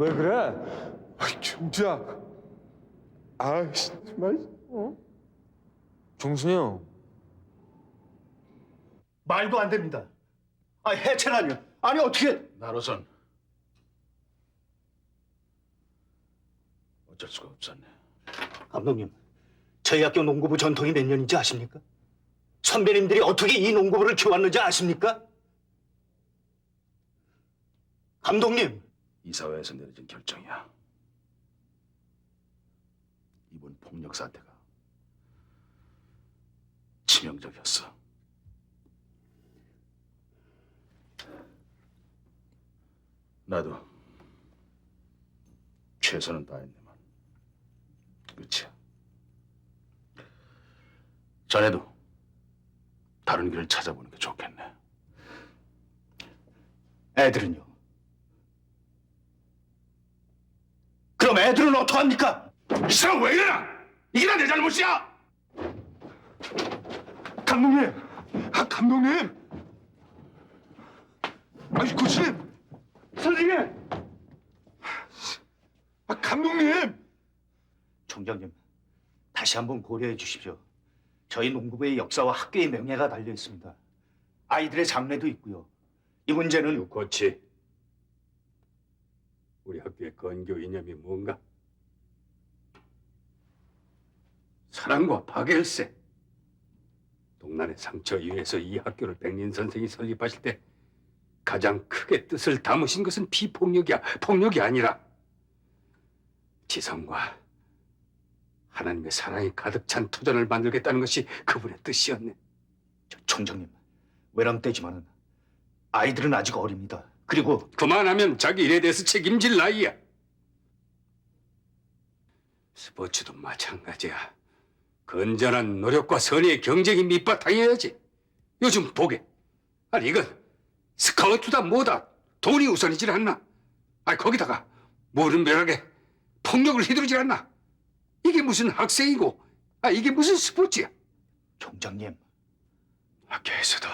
왜 그래? 아, 경주야. 아, 정말. 종순이 형. 말도 안 됩니다. 아 해체라뇨. 아니 어떻게? 나로선 어쩔 수가 없었네. 감독님, 저희 학교 농구부 전통이 몇 년인지 아십니까? 선배님들이 어떻게 이 농구부를 키웠는지 아십니까? 감독님, 이사회에서 내려진 결정이야. 이번 폭력 사태가 치명적이었어. 나도 최선은 다했네만 끝이야. 자네도 다른 길을 찾아보는 게 좋겠네. 애들은요? 그럼 애들은 어떡합니까? 이 사람 왜 이러나? 이게 다 내 잘못이야! 감독님! 아, 감독님! 아니, 코치님! 선생님! 아, 감독님! 총장님, 다시 한번 고려해 주십시오. 저희 농구부의 역사와 학교의 명예가 달려 있습니다. 아이들의 장래도 있고요. 이 문제는 코치, 우리 학교의 건교 이념이 뭔가? 사랑과 파괴일세. 동란의 상처 이후에서 이 학교를 백린 선생이 설립하실 때 가장 크게 뜻을 담으신 것은 비폭력이야, 폭력이 아니라 지성과 하나님의 사랑이 가득 찬 투전을 만들겠다는 것이 그분의 뜻이었네. 저 총장님, 외람되지만은 아이들은 아직 어립니다. 그리고 그만하면 자기 일에 대해서 책임질 나이야. 스포츠도 마찬가지야. 건전한 노력과 선의의 경쟁이 밑바탕이어야지. 요즘 보게. 아니 이건 스카우트다 뭐다 돈이 우선이질 않나. 아니 거기다가 무른별하게 폭력을 휘두르질 않나. 이게 무슨 학생이고 아 이게 무슨 스포츠야. 총장님, 학교에서도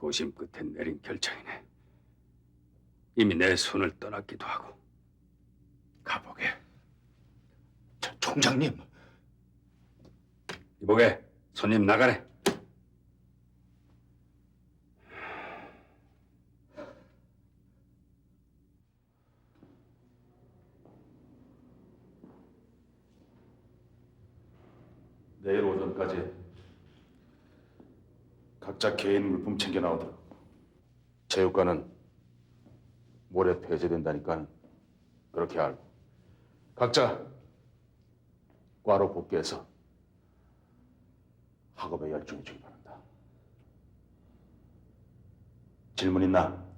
고심 끝에 내린 결정이네. 이미 내 손을 떠났기도 하고. 가보게. 저 총장님, 이보게 손님 나가래. 내일 오전까지 각자 개인 물품 챙겨 나오도록. 체육관은 모레 폐쇄된다니까 그렇게 알고 각자 과로 복귀해서 학업에 열중해 주기 바란다. 질문 있나?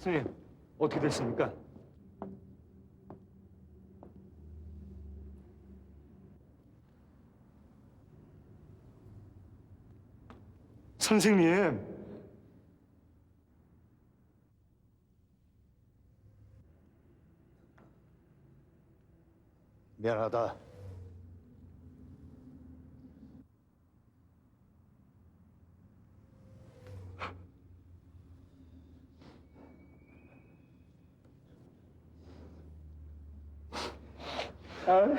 선생님, 어떻게 됐습니까? 선생님, 미안하다. ừ.